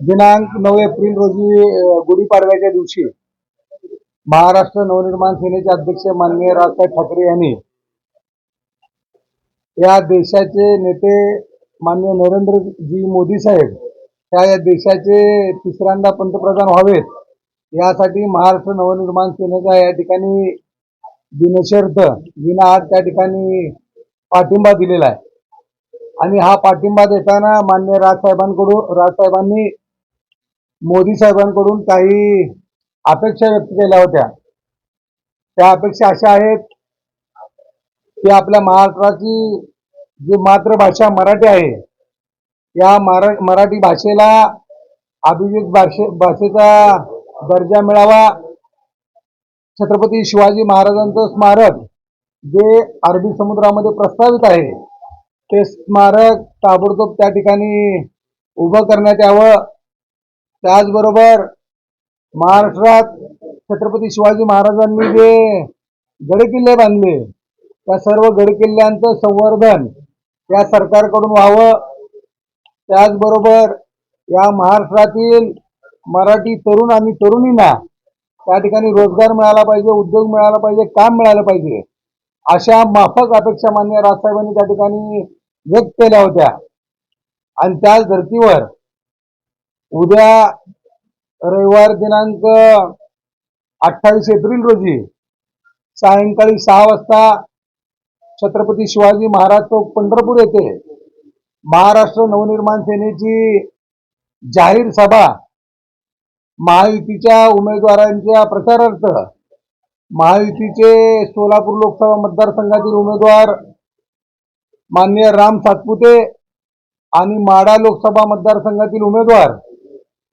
दिनांक नऊ एप्रिल रोजी गुढीपाडव्याच्या दिवशी महाराष्ट्र नवनिर्माण सेनेचे अध्यक्ष माननीय राजसाहेब ठाकरे यांनी या देशाचे नेते माननीय नरेंद्रजी मोदी साहेब त्या या देशाचे तिसऱ्यांदा पंतप्रधान व्हावेत. यासाठी महाराष्ट्र नवनिर्माण सेनेचा या ठिकाणी बिनशर्त विनाआट त्या ठिकाणी पाठिंबा दिलेला आहे. आणि हा पाठिंबा देताना मान्य राजसाहेबांकडून राजसाहेबांनी मोदी साहेबांकडून काही अपेक्षा व्यक्त केल्या होत्या. त्या अपेक्षा अशा आहेत की आपल्या महाराष्ट्राची जी मातृभाषा मराठी आहे या मरा मराठी भाषेला अभिजित भाषे भाषेचा दर्जा मिळावा. छत्रपती शिवाजी महाराजांचं स्मारक जे अरबी समुद्रामध्ये प्रस्तावित आहे ते स्मारक ताबडतोब त्या ठिकाणी उभं करण्यात यावं. त्याचबरोबर महाराष्ट्रात छत्रपती शिवाजी महाराजांनी जे गडकिल्ले बांधले त्या सर्व गडकिल्ल्यांचं संवर्धन या सरकारकडून व्हावं. त्याचबरोबर या महाराष्ट्रातील मराठी तरुण आणि तरुणींना त्या ठिकाणी रोजगार मिळाला पाहिजे उद्योग मिळाला पाहिजे काम मिळालं पाहिजे अशा माफक अपेक्षा मान्य राजसाहेबांनी त्या ठिकाणी व्यक्त केल्या होत्या. आणि त्याच धर्तीवर उद्या रविवार दिनांक अठ्ठावीस एप्रिल रोजी सायंकाळी सहा वाजता छत्रपती शिवाजी महाराज चौक पंढरपूर येथे महाराष्ट्र नवनिर्माण सेनेची जाहीर सभा महायुतीच्या उमेदवारांच्या प्रचारार्थ महायुतीचे सोलापूर लोकसभा मतदारसंघातील उमेदवार माननीय राम सातपुते आणि माडा लोकसभा मतदारसंघातील उमेदवार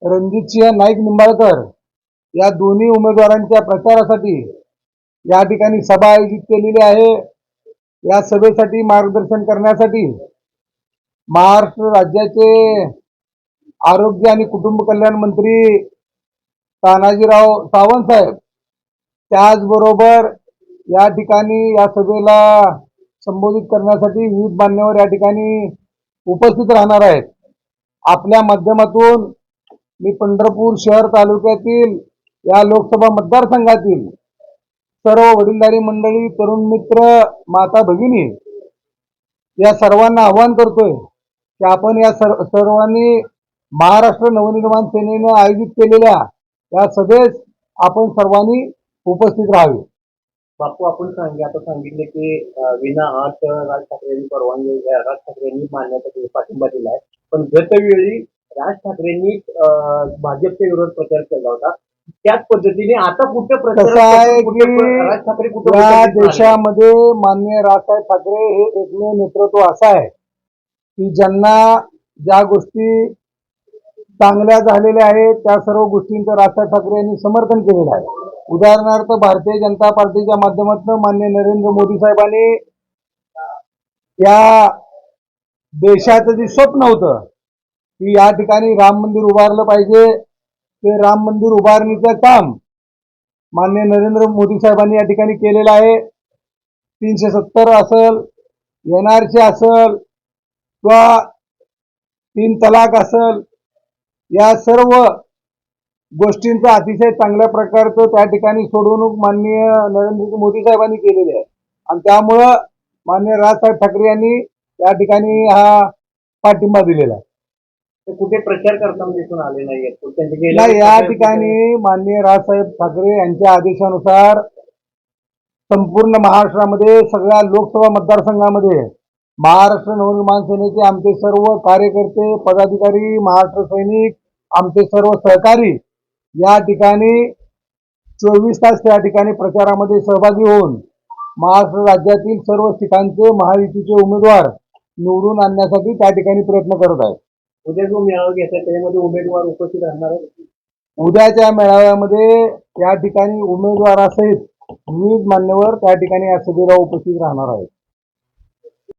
रणजितसिंह नाईक निंबाळकर या दोन्ही उमेदवारांच्या प्रचारासाठी या ठिकाणी सभा आयोजित केलेली आहे. या सभेसाठी मार्गदर्शन करण्यासाठी महाराष्ट्र राज्याचे आरोग्य आणि कुटुंब कल्याण मंत्री तानाजीराव सावंत साहेब त्याचबरोबर या ठिकाणी या सभेला संबोधित करण्यासाठी विविध मान्यवर या ठिकाणी उपस्थित राहणार आहेत. आपल्या माध्यमातून मी पंढरपूर शहर तालुक्यातील या लोकसभा मतदारसंघातील सर्व वडीलधारी मंडळी तरुण मित्र माता भगिनी या सर्वांना आवाहन करतोय की आपण या सर्व सर्वांनी महाराष्ट्र नवनिर्माण सेनेने आयोजित केलेल्या या सभेस आपण सर्वांनी उपस्थित राहावे. बापू आपण सांगे आता सांगितले की विना आठ राज ठाकरेंनी परवानगी राज राज ठाकरेंनी मान्यता पाठिंबा पाठिंबा दिलाय. पण गतवेळी राज ठाकरेंनी अं, भाजपच्या विरोधात प्रचार केला होता. त्याच पद्धतीने आता कुठे प्रचार राज ठाकरे कुठे या? देशामध्ये माननीय राजसाहेब ठाकरे हे एकमेव नेतृत्व असं आहे की ज्यांना ज्या गोष्टी चांगल्या झालेल्या आहेत त्या सर्व गोष्टींचं राजसाहेब ठाकरे यांनी समर्थन केलेलं आहे. उदाहरणार्थ भारतीय जनता पार्टीच्या माध्यमातून मान्य नरेंद्र मोदी साहेबांनी या देशाचं जे स्वप्न होतं की या ठिकाणी राम मंदिर उभारलं पाहिजे. ते राम मंदिर उभारणीचं काम मान्य नरेंद्र मोदी साहेबांनी या ठिकाणी केलेलं आहे. तीनशे सत्तर असल सी असल किंवा तीन तलाक असल या सर्व गोष्टींचं अतिशय चांगल्या प्रकारचं त्या ठिकाणी सोडवणूक माननीय नरेंद्र मोदी साहेबांनी केलेली आहे. आणि त्यामुळं माननीय राजसाहेब ठाकरे यांनी या ठिकाणी हा पाठिंबा दिलेला आहे. ते कुठे प्रचार करताना दिसून आले नाही या ठिकाणी माननीय राजसाहेब ठाकरे यांच्या आदेशानुसार संपूर्ण महाराष्ट्रामध्ये सगळ्या लोकसभा मतदारसंघामध्ये महाराष्ट्र नवनिर्माण सेनेचे आमचे सर्व कार्यकर्ते पदाधिकारी महाराष्ट्र सैनिक आमचे सर्व सहकारी या ठिकाणी चोवीस तास त्या ठिकाणी प्रचारामध्ये सहभागी होऊन महाराष्ट्र राज्यातील सर्व ठिकाणचे महायुतीचे उमेदवार निवडून आणण्यासाठी त्या ठिकाणी प्रयत्न करत आहेत. उद्या जो मेळावा घेतला त्याच्यामध्ये उमेदवार उपस्थित राहणार आहेत. उद्याच्या मेळाव्यामध्ये या ठिकाणी उमेदवारासहित विविध मान्यवर त्या ठिकाणी या सभेला उपस्थित राहणार आहेत.